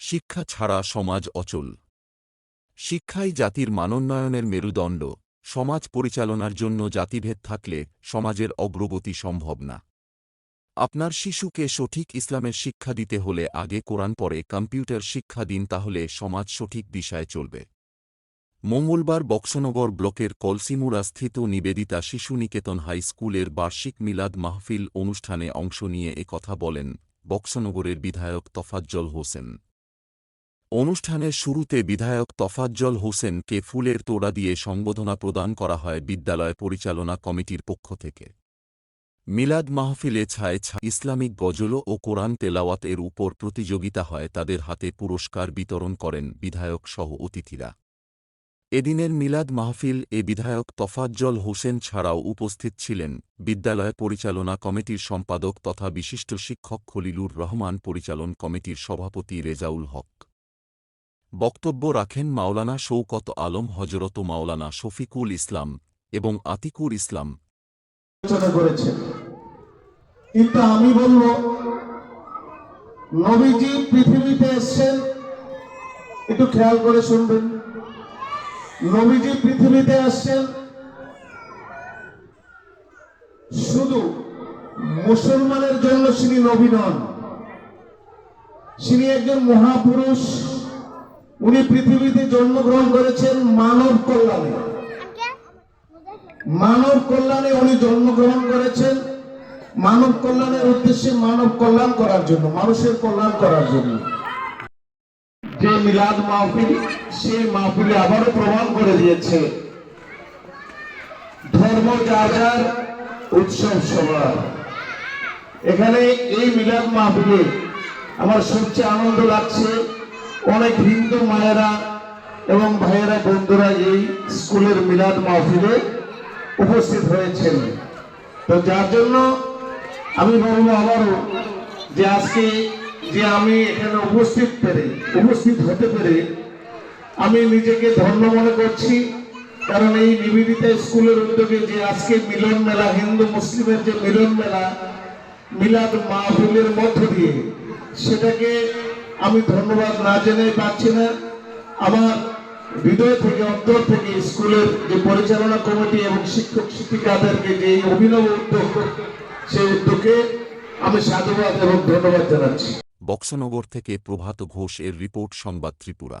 শিক্ষা ছাড়া সমাজ অচল। শিক্ষাই জাতির মানোন্নয়নের মেরুদণ্ড। সমাজ পরিচালনার জন্য জাতিভেদ থাকলে সমাজের অগ্রগতি সম্ভব না। আপনার শিশুকে সঠিক ইসলামের শিক্ষা দিতে হলে আগে কোরআন পরে কম্পিউটার শিক্ষা দিন তাহলে সমাজ সঠিক দিশায় চলবে। মঙ্গলবার বক্সনগর ব্লকের কলসিমুড়াস্থিত নিবেদিতা শিশু নিকেতন হাই স্কুলের বার্ষিক মিলাদ মাহফিল অনুষ্ঠানে অংশ নিয়ে কথা বলেন বক্সনগরের বিধায়ক তফাজ্জল হোসেন। অনুষ্ঠানের শুরুতে বিধায়ক তফাজ্জল হোসেনকে ফুলের তোড়া দিয়ে সংবর্ধনা প্রদান করা হয় বিদ্যালয় পরিচালনা কমিটির পক্ষ থেকে। মিলাদ মাহফিলে ছায় ছা ইসলামিক গজল ও কোরআন তেলাওয়াত এর উপর প্রতিযোগিতা হয়, তাদের হাতে পুরস্কার বিতরণ করেন বিধায়ক সহ অতিথিরা। এদিনের মিলাদ মাহফিল এ বিধায়ক তফাজ্জল হোসেন ছাড়াও উপস্থিত ছিলেন বিদ্যালয় পরিচালনা কমিটির সম্পাদক তথা বিশিষ্ট শিক্ষক খলিলুর রহমান, পরিচালন কমিটির সভাপতি রেজাউল হক। বক্তব্য রাখেন মাওলানা শৌকত আলম হজরত মাওলানা শফিকুল ইসলাম এবং আতিকুর ইসলাম। কিন্তু আমি বলব, নবীজি পৃথিবীতে এসছেন, একটু খেয়াল করে শুনবেন। নবীজি পৃথিবীতে আসছেন শুধু মুসলমানের জন্য তিনি নবী নন। তিনি একজন মহাপুরুষ। উনি পৃথিবীতে জন্মগ্রহণ করেছেন মানব কল্যাণে। মানব কল্যাণে উনি জন্মগ্রহণ করেছেন। মানব কল্যাণের উদ্দেশ্যে মানব কল্যাণ করার জন্য মানুষের কল্যাণ করার জন্য। যে মিলাদ মাহফিল সেই মাহফিলে আবারও প্রমাণ করে দিয়েছে। ধর্ম যার যার উৎসব সবার। এখানে এই মিলাদ মাহফিলে আমার সবচেয়ে আনন্দ লাগছে। অনেক হিন্দু মায়েরা এবং ভাইয়েরা বন্ধুরা এই স্কুলের মিলাদ মাহফিলে উপস্থিত হয়েছেন। তো যার জন্য আমি বলব আবারও যে আজকে যে আমি এখানে উপস্থিত পেরে, উপস্থিত হতে পেরে আমি নিজেকে ধন্য মনে করছি, কারণ এই নিবেদিতা স্কুলের উদ্যোগে যে আজকে মিলন মেলা, হিন্দু মুসলিমের যে মিলন মেলা, মিলাদ মাহফিলের মধ্য দিয়ে সেটাকে আমি ধন্যবাদ না জেনে পাচ্ছি না। আমার হৃদয় থেকে, অন্তর থেকে স্কুলের যে পরিচালনা কমিটি এবং শিক্ষক শিক্ষিকাদেরকে যে অভিনব উদ্যোগ, সেই উদ্যোগে আমি সাধুবাদ এবং ধন্যবাদ জানাচ্ছি। বক্সনগর থেকে প্রভাত ঘোষ এর রিপোর্ট, সংবাদ ত্রিপুরা।